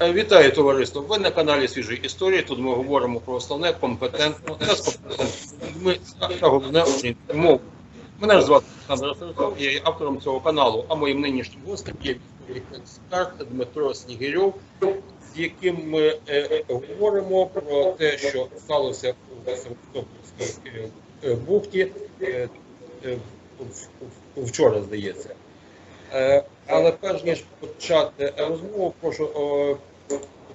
Е, Вітаю товариство. Ви на каналі Свіжої історії. Тут ми говоримо про основне компетентно та з та головне мовою. Мене ж звати Олександр Сергов, я є автором цього каналу, а моїм нинішнім гостем є експерт Дмитро Снігирьов, з яким ми е, говоримо про те, що сталося у Севастопольській е, е, бухті е, е, вчора, здається. Е, Але перш ніж почати розмову, прошу о,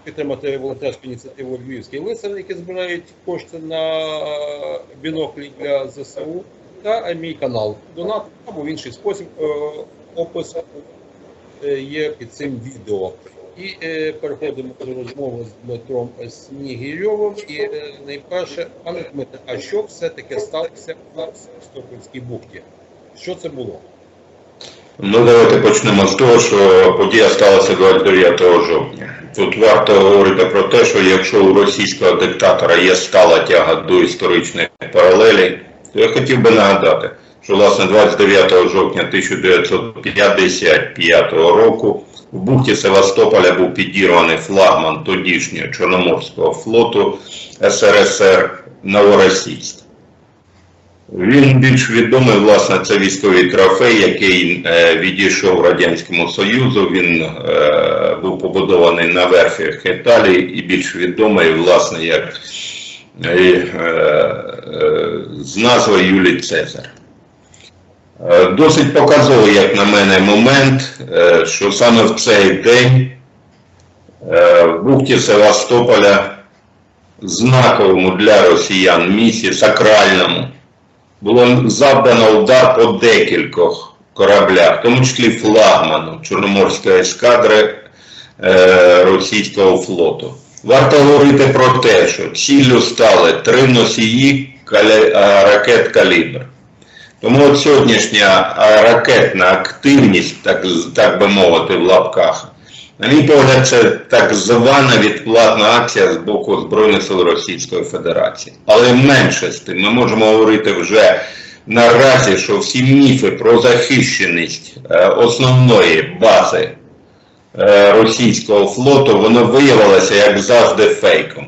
підтримати волонтерську ініціативу Львівський лицар, які збирають кошти на біноклі для ЗСУ, та мій канал Донат або в інший спосіб е, опис е, є під цим відео. І е, переходимо до розмови з Дмитром Снігірьовим. І е, найперше, пане Дмитре, а що все-таки сталося на Стокольській бухті? Що це було? Ну, давайте почнемо з того, що подія сталася 29 жовтня. Тут варто говорити про те, що якщо у російського диктатора є стала тяга до історичних паралелей, то я хотів би нагадати, що власне 29 жовтня 1955 року в бухті Севастополя був підірваний флагман тодішнього Чорноморського флоту СРСР Новоросійськ. Він більш відомий, власне, це військовий трофей, який е, відійшов Радянському Союзу. Він е, був побудований на верфях Італії і більш відомий, власне, як е, е, з назвою Юлій Цезар. Е, Досить показовий, як на мене, момент, е, що саме в цей день е, в бухті Севастополя знаковому для росіян місці, сакральному, було завдано удар по декількох кораблях, в тому числі флагману Чорноморської ескадри е, російського флоту. Варто говорити про те, що ціллю стали три носії калі- ракет калібр. Тому от сьогоднішня ракетна активність, так, так би мовити, в лапках, на мій погляд, це так звана відплатна акція з боку Збройних сил Російської Федерації. Але менше з тим, ми можемо говорити вже наразі, що всі міфи про захищеність е, основної бази е, російського флоту, воно виявилося, як завжди, фейком.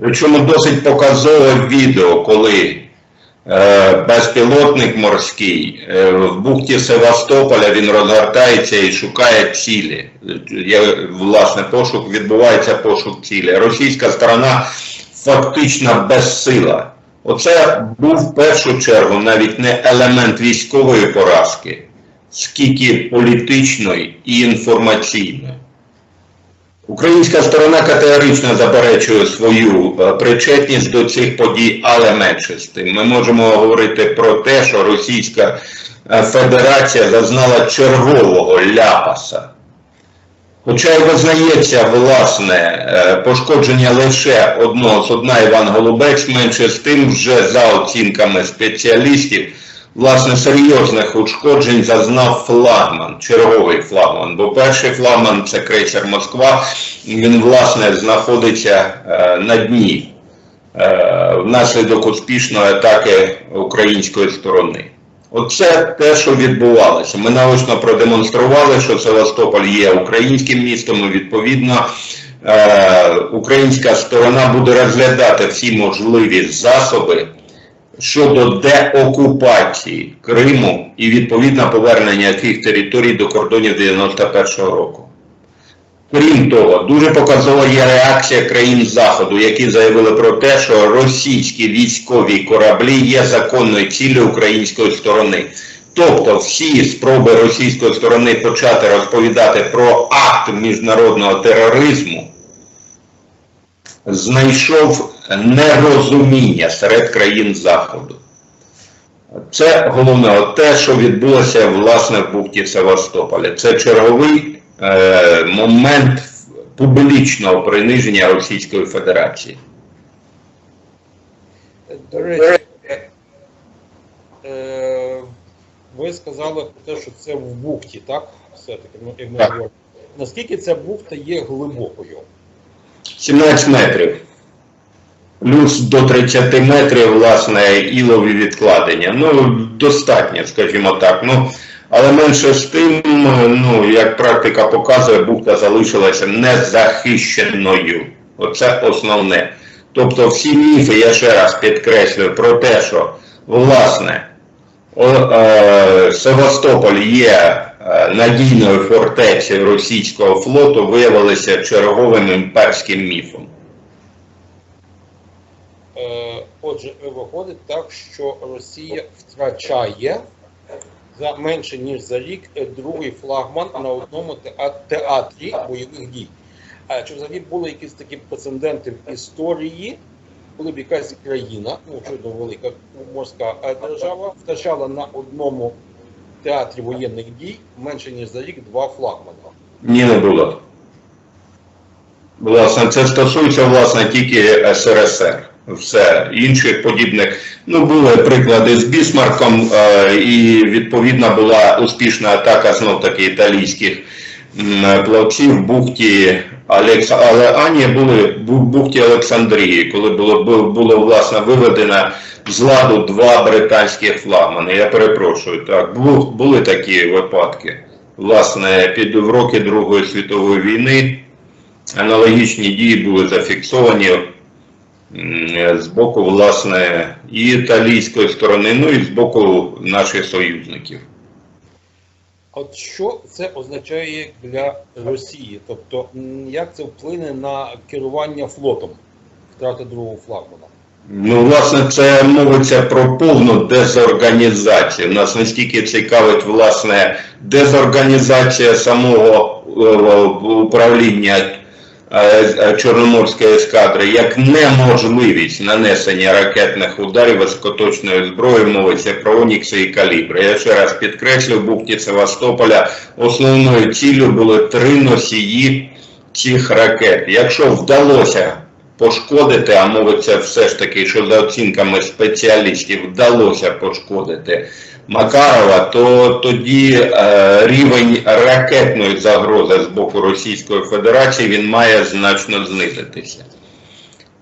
Причому досить показове відео, коли безпілотник морський е, в бухті Севастополя він розгортається і шукає цілі. Власне, пошук відбувається пошук цілі. Російська сторона фактично безсила. Оце був в першу чергу навіть не елемент військової поразки, скільки політичної і інформаційної. Українська сторона категорично заперечує свою е, причетність до цих подій, але менше з тим. Ми можемо говорити про те, що Російська е, Федерація зазнала чергового ляпаса. Хоча й визнається, власне, е, пошкодження лише одного судна Іван Голубець, менше з тим, вже за оцінками спеціалістів, власне, серйозних ушкоджень зазнав флагман, черговий флагман. Бо перший флагман це крейсер Москва, він, власне, знаходиться е, на дні е, внаслідок успішної атаки української сторони. Оце те, що відбувалося. Ми наочно продемонстрували, що Севастополь є українським містом, і відповідно е, українська сторона буде розглядати всі можливі засоби щодо деокупації Криму і відповідно повернення яких територій до кордонів 91-го року. Крім того, дуже показова є реакція країн Заходу, які заявили про те, що російські військові кораблі є законною ціллю української сторони. Тобто всі спроби російської сторони почати розповідати про акт міжнародного тероризму знайшов нерозуміння серед країн Заходу. Це головне от те, що відбулося власне в бухті Севастополя. Це черговий е, момент публічного приниження Російської Федерації. До речі, е, ви сказали про те, що це в бухті, так? Все-таки, ну, як ми Так. Наскільки ця бухта є глибокою? 17 метрів. Плюс до 30 метрів, власне, ілові відкладення. Ну, достатньо, скажімо так. Ну, Але менше з тим, ну, як практика показує, бухта залишилася незахищеною. Оце основне. Тобто всі міфи, я ще раз підкреслюю, про те, що власне о, е, Севастополь є е, надійною фортецею російського флоту, виявилися черговим імперським міфом. Е, Отже, виходить так, що Росія втрачає за менше ніж за рік е, другий флагман на одному театрі бойових дій. А чи взагалі були якісь такі прецеденти в історії, коли б якась країна, ну очевидно, велика морська е, держава, втрачала на одному театрі воєнних дій менше ніж за рік два флагмани? Ні, не було. Власне, це стосується власне тільки СРСР. Все інших подібних. Ну, були приклади з Бісмарком, е, і відповідна була успішна атака знов таки італійських плавців в бухті Алекс... Але Ані були в бухті Олександрії, коли було, бу- було власне виведено з ладу два британських флагмани. Я перепрошую, так, бу- були такі випадки. Власне, під в роки Другої світової війни аналогічні дії були зафіксовані з боку, власне, і італійської сторони, ну і з боку наших союзників. От що це означає для Росії? Тобто, як це вплине на керування флотом, втрата другого флагмана? Ну, власне, це мовиться про повну дезорганізацію. Нас не стільки цікавить, власне, дезорганізація самого е, управління е, е, Чорноморської ескадри, як неможливість нанесення ракетних ударів високоточної зброї, мовиться про Онікси і калібри. Я ще раз підкреслю, в бухті Севастополя основною ціллю були три носії цих ракет. Якщо вдалося пошкодити, а мовиться все ж таки, що за оцінками спеціалістів вдалося пошкодити Макарова, то тоді е, рівень ракетної загрози з боку Російської Федерації він має значно знизитися.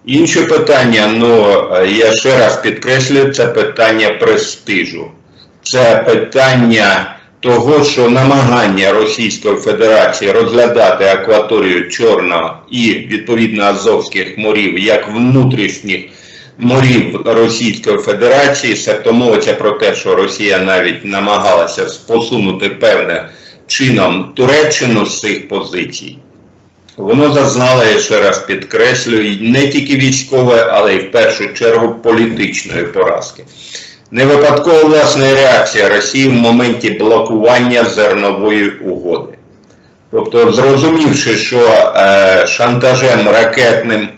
Інше питання, ну я ще раз підкреслюю, це питання престижу. Це питання того, що намагання Російської Федерації розглядати акваторію Чорного і відповідно Азовських морів як внутрішніх морів Російської Федерації, себто мовиться про те, що Росія навіть намагалася посунути певне чином Туреччину з цих позицій. Воно зазнало, я ще раз підкреслюю, не тільки військової, але й в першу чергу політичної поразки. Не випадково власне реакція Росії в моменті блокування зернової угоди. Тобто, зрозумівши, що е, шантажем ракетним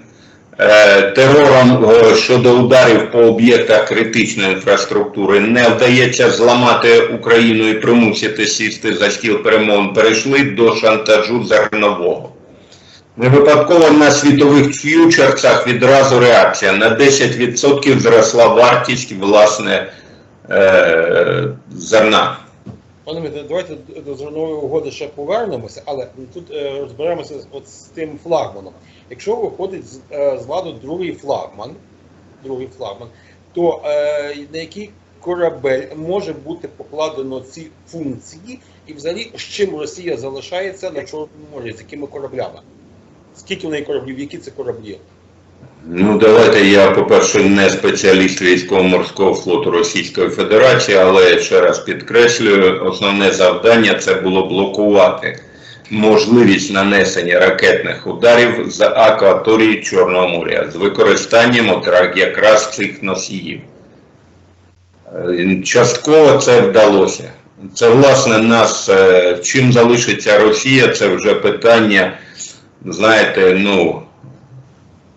терором е, щодо ударів по об'єктах критичної інфраструктури не вдається зламати Україну і примусити сісти за стіл перемовин, перейшли до шантажу зернового. Не випадково на світових ф'ючерсах відразу реакція. На 10% зросла вартість власне е, зерна. Пане Дмитре, давайте до зернової угоди ще повернемося, але тут е, розберемося от з тим флагманом. Якщо виходить з, е, з ладу другий флагман, другий флагман, то е, на який корабель може бути покладено ці функції, і взагалі з чим Росія залишається на Чорному морі, з якими кораблями? Скільки в неї кораблів, які це кораблі? Ну, давайте я, по-перше, не спеціаліст військово-морського флоту Російської Федерації, але ще раз підкреслюю, основне завдання це було блокувати можливість нанесення ракетних ударів з акваторії Чорного моря з використанням якраз цих носіїв. Е, Частково це вдалося. Це власне нас е, чим залишиться Росія, це вже питання, знаєте, ну.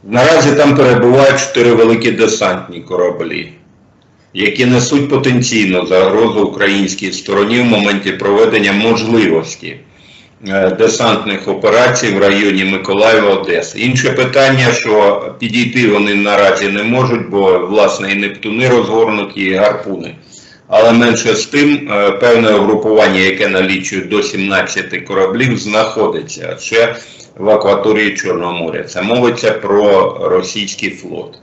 Наразі там перебувають чотири великі десантні кораблі, які несуть потенційну загрозу українській стороні в моменті проведення можливості е, десантних операцій в районі Миколаєва Одеси. Інше питання, що підійти вони наразі не можуть, бо власне і Нептуни розгорнуті, і гарпуни. Але менше з тим, е, певне угрупування, яке налічує до 17 кораблів, знаходиться ще в акваторії Чорного моря. Це мовиться про російський флот.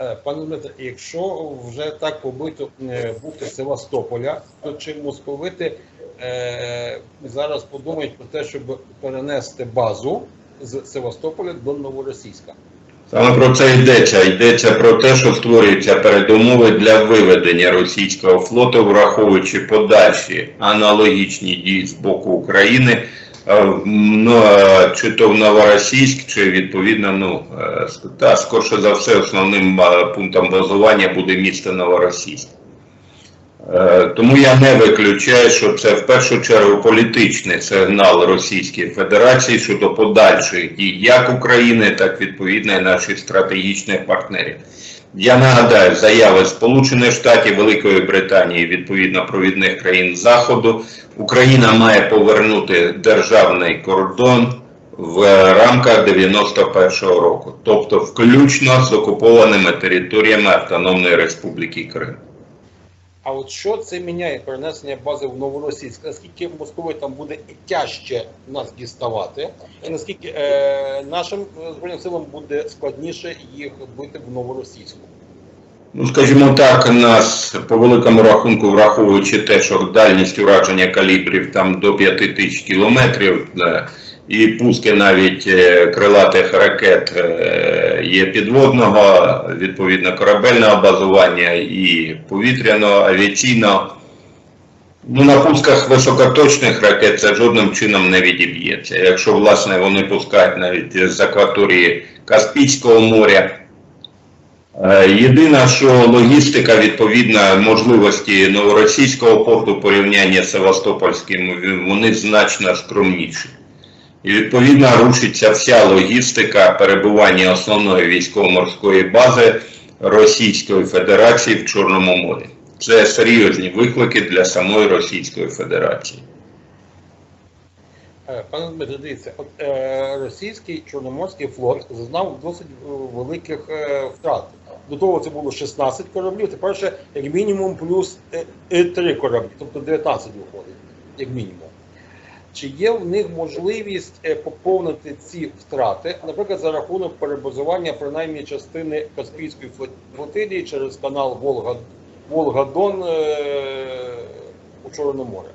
Е, Пане Дмитре, якщо вже так побито е, бухти Севастополя, то чи московити е, зараз подумають про те, щоб перенести базу з Севастополя до Новоросійська? Саме про це йдеться. Йдеться про те, що створюються передумови для виведення російського флоту, враховуючи подальші аналогічні дії з боку України, ну, чи то в Новоросійськ, чи відповідно, ну е, та скорше за все, основним е, пунктом базування буде місто Новоросійськ. Тому я не виключаю, що це в першу чергу політичний сигнал Російської Федерації щодо подальших дій як України, так відповідно і наших стратегічних партнерів. Я нагадаю заяви Сполучених Штатів, Великої Британії, відповідно провідних країн Заходу. Україна має повернути державний кордон в рамках 91-го року, тобто включно з окупованими територіями Автономної Республіки Крим. А от що це міняє перенесення бази в Новоросійськ? Наскільки московитам буде тяжче нас діставати, і наскільки е, нашим е, збройним силам буде складніше їх бити в Новоросійську? Ну, скажімо так, нас по великому рахунку, враховуючи те, що дальність ураження калібрів там до 5 тисяч кілометрів, і пуски навіть е, крилатих ракет е, є підводного, відповідно корабельного базування і повітряного, авіаційного. Ну, на пусках високоточних ракет це жодним чином не відіб'ється. Якщо, власне, вони пускають навіть з акваторії Каспійського моря, Е, Єдине, що логістика, відповідно, можливості новоросійського порту в порівнянні з Севастопольським, вони значно скромніші. І відповідно рушиться вся логістика перебування основної військово-морської бази Російської Федерації в Чорному морі. Це серйозні виклики для самої Російської Федерації. Е, Пане Дмитре, дивіться, от е, російський чорноморський флот зазнав досить е, великих е, втрат. До того це було 16 кораблів, тепер ще як мінімум плюс е, 3 кораблі, тобто 19 виходить, як мінімум. Чи є в них можливість е, поповнити ці втрати, наприклад, за рахунок перебазування принаймні частини Каспійської флотилії через канал Волга, Волга-Дон е, у Чорне море?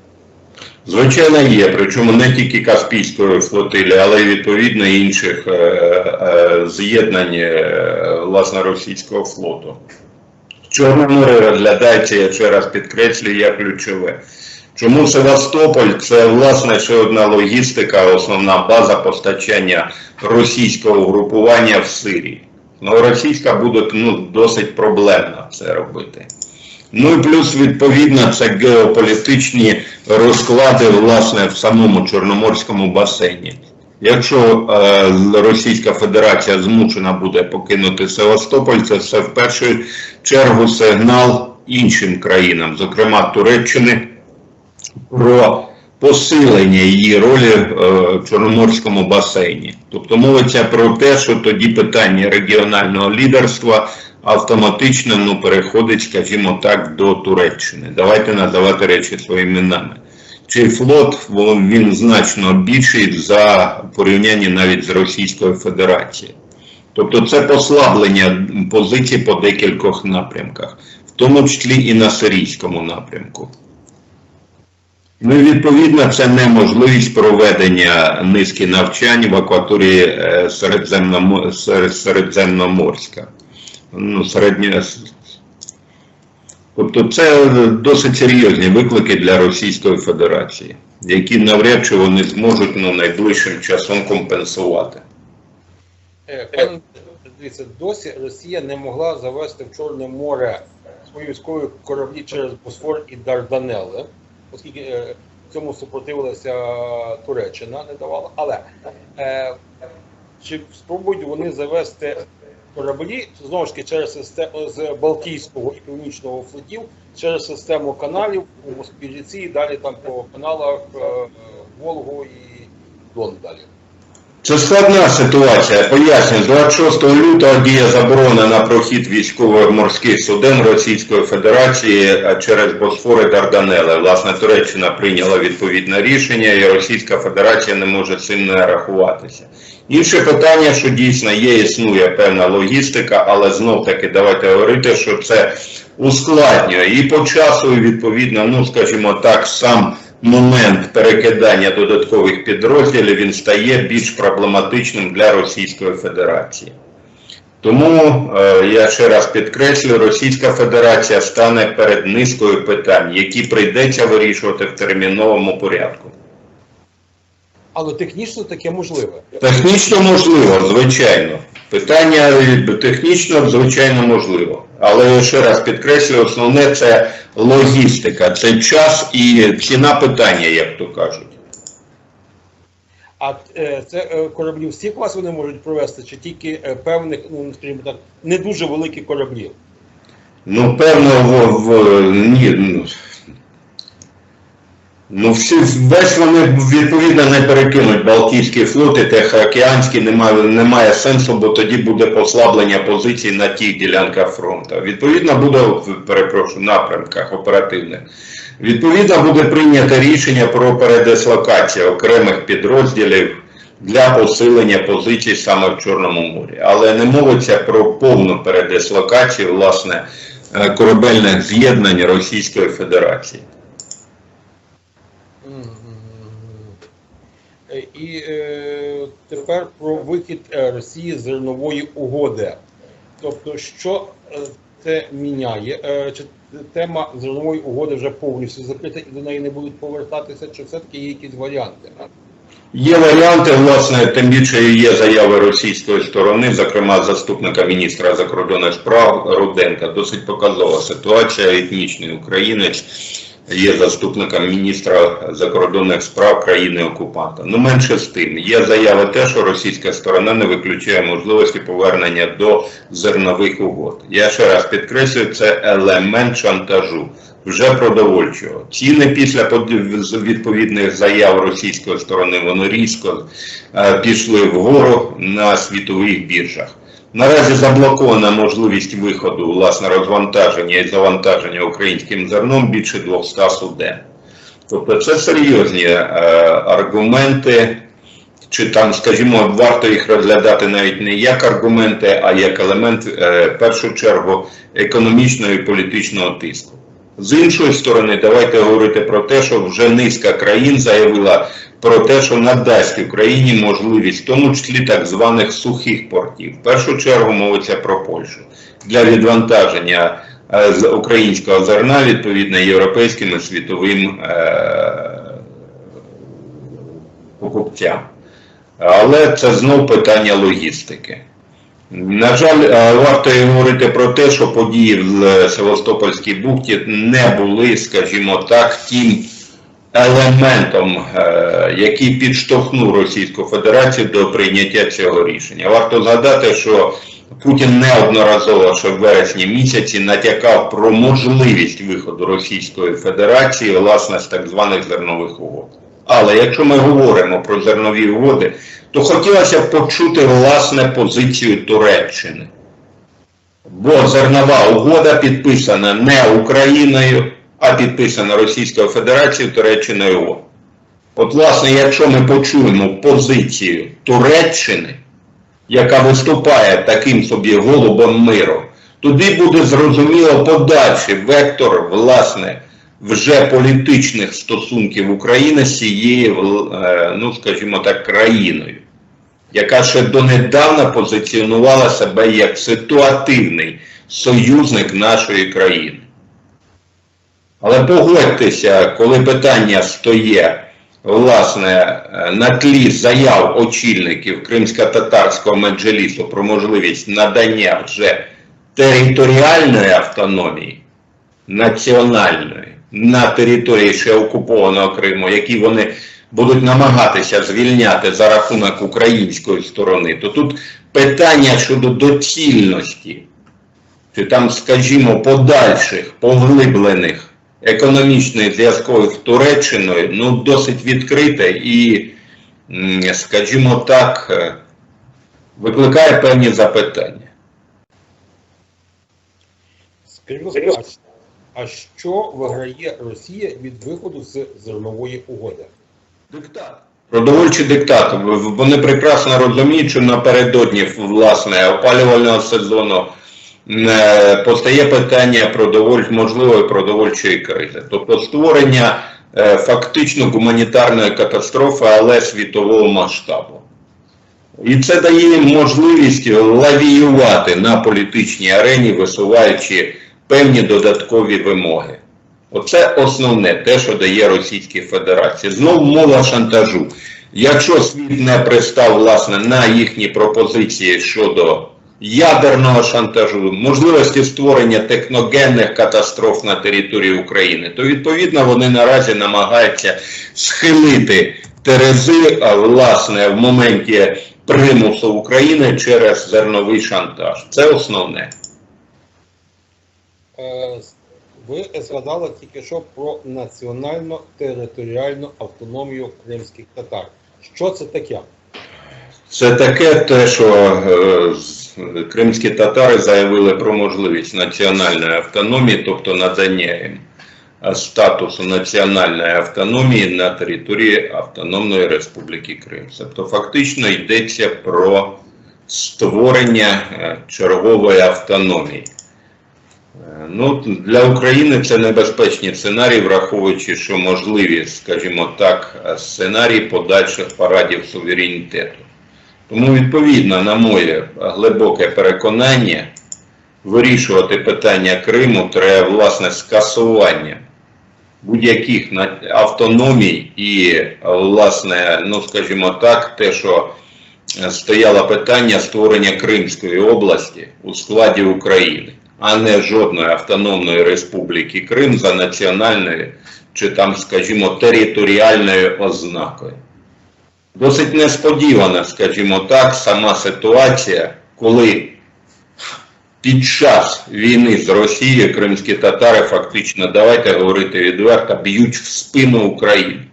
Звичайно, є, причому не тільки Каспійської флотилі, але й відповідно інших е, з'єднань власне російського флоту. Чорне море розглядається, я ще раз підкреслюю, як ключове. Чому Севастополь це власне ще одна логістика, основна база постачання російського групування в Сирії. Ну, російська буде ну, досить проблемно це робити. Ну і плюс, відповідно, це геополітичні розклади власне в самому Чорноморському басейні. Якщо е, Російська Федерація змушена буде покинути Севастополь, це все в першу чергу сигнал іншим країнам, зокрема Туреччини, про посилення її ролі е, в Чорноморському басейні. Тобто мовиться про те, що тоді питання регіонального лідерства автоматично ну, переходить, скажімо так, до Туреччини. Давайте називати речі своїми іменами. Цей флот він значно більший за порівняння навіть з Російською Федерацією. Тобто це послаблення позицій по декількох напрямках, в тому числі і на сирійському напрямку. Ну і відповідно це неможливість проведення низки навчань в акваторії е, Середземноморська. Ну, середньо... Тобто це досить серйозні виклики для Російської Федерації, які навряд чи вони зможуть ну, найближчим часом компенсувати. Е, Дмитре, дивіться, досі Росія не могла завести в Чорне море свої військові кораблі через Босфор і Дарданели, оскільки е, цьому супротивилася Туреччина, не давала. Але е, чи спробують вони завести кораблі знову ж таки через систему з Балтійського і Північного флотів через систему каналів у Москві далі там по каналах е, Волгу і Дон далі? Це складна ситуація. Поясню, з 26 лютого діє заборона на прохід військово-морських суден Російської Федерації через Босфор і Дарданели. Власне, Туреччина прийняла відповідне рішення, і Російська Федерація не може цим не рахуватися. Інше питання, що дійсно є, існує певна логістика, але знов таки давайте говорити, що це ускладнює і по часу, і відповідно, ну скажімо так, сам момент перекидання додаткових підрозділів він стає більш проблематичним для Російської Федерації. Тому е, я ще раз підкреслюю, Російська Федерація стане перед низкою питань, які прийдеться вирішувати в терміновому порядку. Але технічно таке можливе. Технічно можливо, звичайно. Питання технічно, звичайно, можливо. Але я ще раз підкреслюю, основне це логістика, це час і ціна питання, як то кажуть. А е, це е, кораблі всіх вас вони можуть провести, чи тільки е, певних, ну скажімо так, не дуже великих кораблів? Ну, певно, в, в ні. Ну, всі, весь вони відповідно не перекинуть Балтійський флот і Тихоокеанський немає, немає сенсу, бо тоді буде послаблення позицій на тих ділянках фронту. Відповідно, буде, перепрошую, напрямках оперативних. Відповідно, буде прийнято рішення про передислокацію окремих підрозділів для посилення позицій саме в Чорному морі. Але не мовиться про повну передислокацію власне е, корабельних з'єднань Російської Федерації. Е, І е, тепер про вихід е, Росії з зернової угоди. Тобто, що е, це міняє? Е, чи тема зернової угоди вже повністю закрита і до неї не будуть повертатися, чи все-таки є якісь варіанти? Є варіанти, власне, тим більше є заяви російської сторони, зокрема заступника міністра закордонних справ Руденка. Досить показова ситуація. Етнічний українець є заступником міністра закордонних справ країни окупанта. Ну менше з тим, є заяви те, що російська сторона не виключає можливості повернення до зернових угод. Я ще раз підкреслюю, це елемент шантажу. Вже продовольчого. Ціни після відповідних заяв російської сторони вони різко е, пішли вгору на світових біржах. Наразі заблокована можливість виходу власне розвантаження і завантаження українським зерном більше 200 суден. Тобто це серйозні е, аргументи, чи там, скажімо, варто їх розглядати навіть не як аргументи, а як елемент, е, першу чергу, економічного і політичного тиску. З іншої сторони, давайте говорити про те, що вже низка країн заявила про те, що надасть Україні можливість, в тому числі так званих сухих портів. В першу чергу мовиться про Польщу для відвантаження е, з українського зерна відповідно європейським і світовим е, покупцям. Але це знов питання логістики. На жаль, е, варто і говорити про те, що події в е, Севастопольській бухті не були, скажімо так, тим елементом, е, який підштовхнув Російську Федерацію до прийняття цього рішення. Варто згадати, що Путін неодноразово ще в вересні місяці натякав про можливість виходу Російської Федерації власне з так званих зернових угод. Але якщо ми говоримо про зернові угоди, то хотілося б почути власне позицію Туреччини. Бо зернова угода підписана не Україною, а підписана Російською Федерацією, Туреччиною. ООН. От, власне, якщо ми почуємо позицію Туреччини, яка виступає таким собі голубом миру, тоді буде зрозуміло подальший вектор, власне, вже політичних стосунків України з цією, е, ну скажімо так, країною, яка ще донедавна позиціонувала себе як ситуативний союзник нашої країни. Але погодьтеся, коли питання стоє власне е, на тлі заяв очільників кримсько-татарського меджелісу про можливість надання вже територіальної автономії, національної на території ще окупованого Криму, які вони будуть намагатися звільняти за рахунок української сторони, то тут питання щодо доцільності, чи там, скажімо, подальших поглиблених економічних зв'язків з Туреччиною, ну досить відкрите і скажімо так, е, викликає певні запитання. А, а що виграє Росія від виходу з зернової угоди? Диктат. Продовольчий диктат. Вони прекрасно розуміють, що напередодні власне опалювального сезону е, постає питання продоволь... можливої продовольчої кризи. Тобто створення е, фактично гуманітарної катастрофи, але світового масштабу. І це дає їм можливість лавіювати на політичній арені, висуваючи певні додаткові вимоги. Оце основне, те, що дає Російській Федерації. Знову мова шантажу. Якщо світ не пристав власне на їхні пропозиції щодо ядерного шантажу, можливості створення техногенних катастроф на території України, то відповідно вони наразі намагаються схилити терези, а власне в моменті примусу України через зерновий шантаж. Це основне. Ви згадали тільки що про національну територіальну автономію кримських татар. Що це таке? Це таке те, що е, кримські татари заявили про можливість національної автономії, тобто надання їм е, статусу національної автономії на території Автономної Республіки Крим. Тобто фактично йдеться про створення е, чергової автономії. Ну, для України це небезпечні сценарії, враховуючи, що можливі, скажімо так, сценарії подальших парадів суверенітету. Тому, відповідно, на моє глибоке переконання, вирішувати питання Криму треба власне скасування будь-яких автономій і, власне, ну скажімо так, те, що е, стояло питання створення Кримської області у складі України, а не жодної автономної республіки Крим за національною чи там, скажімо, територіальною ознакою. Досить несподівана, скажімо так, сама ситуація, коли під час війни з Росією кримські татари фактично, давайте говорити відверто, б'ють в спину України.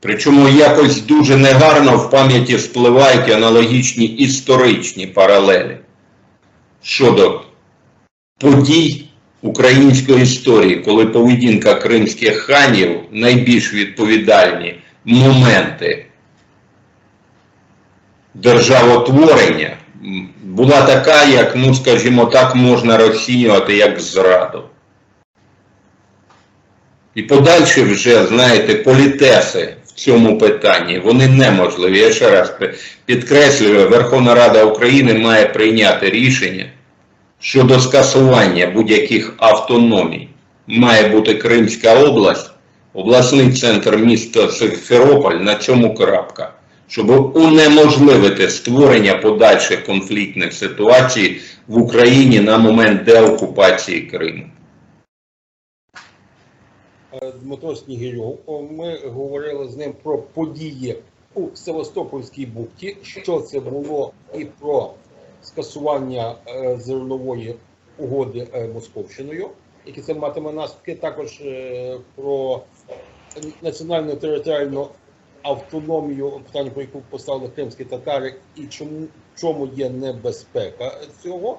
Причому якось дуже негарно в пам'яті спливають аналогічні історичні паралелі щодо подій української історії, коли поведінка кримських ханів найбільш відповідальні моменти державотворення була така, як, ну скажімо так, можна розцінювати як зраду. І подальші вже, знаєте, політеси в цьому питанні, вони неможливі. Я ще раз підкреслюю, Верховна Рада України має прийняти рішення щодо скасування будь-яких автономій. Має бути Кримська область, обласний центр міста Симферополь, на цьому крапка. Щоб унеможливити створення подальших конфліктних ситуацій в Україні на момент деокупації Криму. Е, Дмитро Снігирьов. Ми говорили з ним про події у Севастопольській бухті. Що це було, і про скасування е, зернової угоди е, Московщиною, які це матиме наслідки. Також е, про національну територіальну автономію, питання, про яку поставили кримські татари, і чому чому є небезпека цього.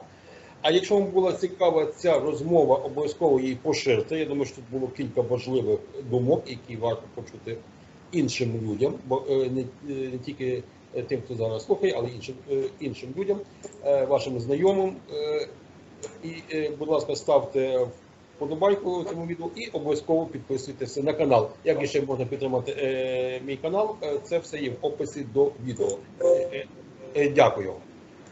А якщо вам була цікава ця розмова, обов'язково її поширте. Я думаю, що тут було кілька важливих думок, які варто почути іншим людям, бо не, не тільки тим, хто зараз слухає, але іншим, е, іншим людям, е, вашим знайомим. Е, І, е, будь ласка, ставте вподобайку цьому відео і обов'язково підписуйтеся на канал. Як ще можна підтримати е, мій канал, е, це все є в описі до відео. Е, е, е, Дякую.